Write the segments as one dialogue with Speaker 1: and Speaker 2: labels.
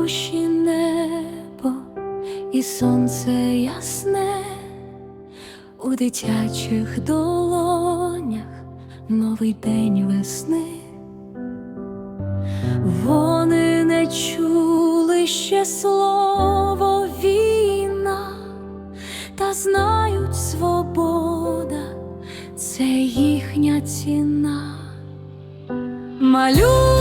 Speaker 1: аркуші небо і сонце ясне у дитячих долонях новий день весни. Вони не чули ще слово війна, та знають свобода, це їхня ціна. Малюють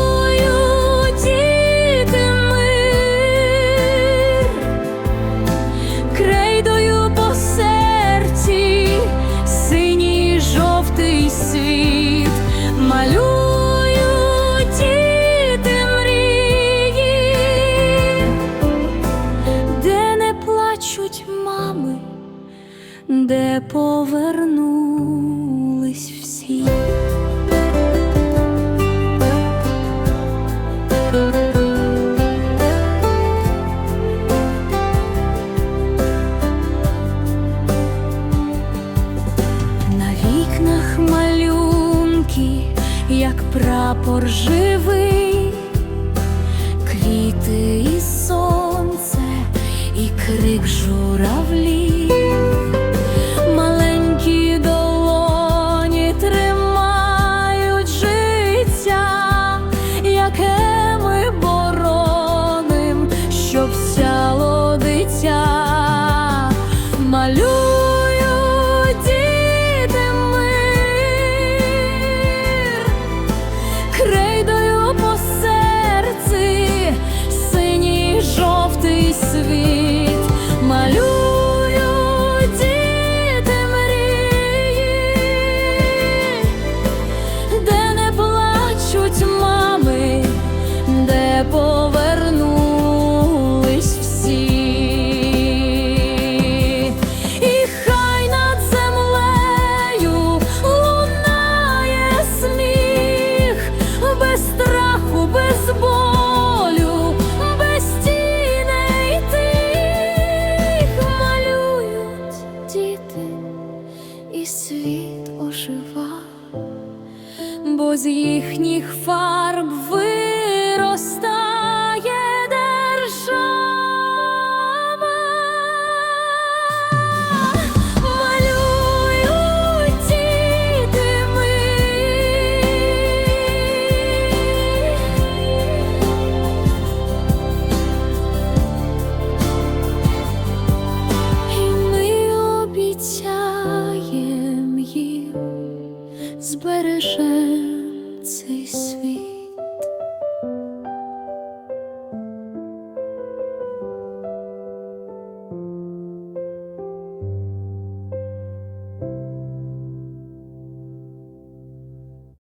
Speaker 1: де повернулись всі. Як прапор живий, квіти яке ми бороним, щоб сяло дитя. малюю діти мир, крейдою по серці, синій жовтий світ. з їхніх фарб ви.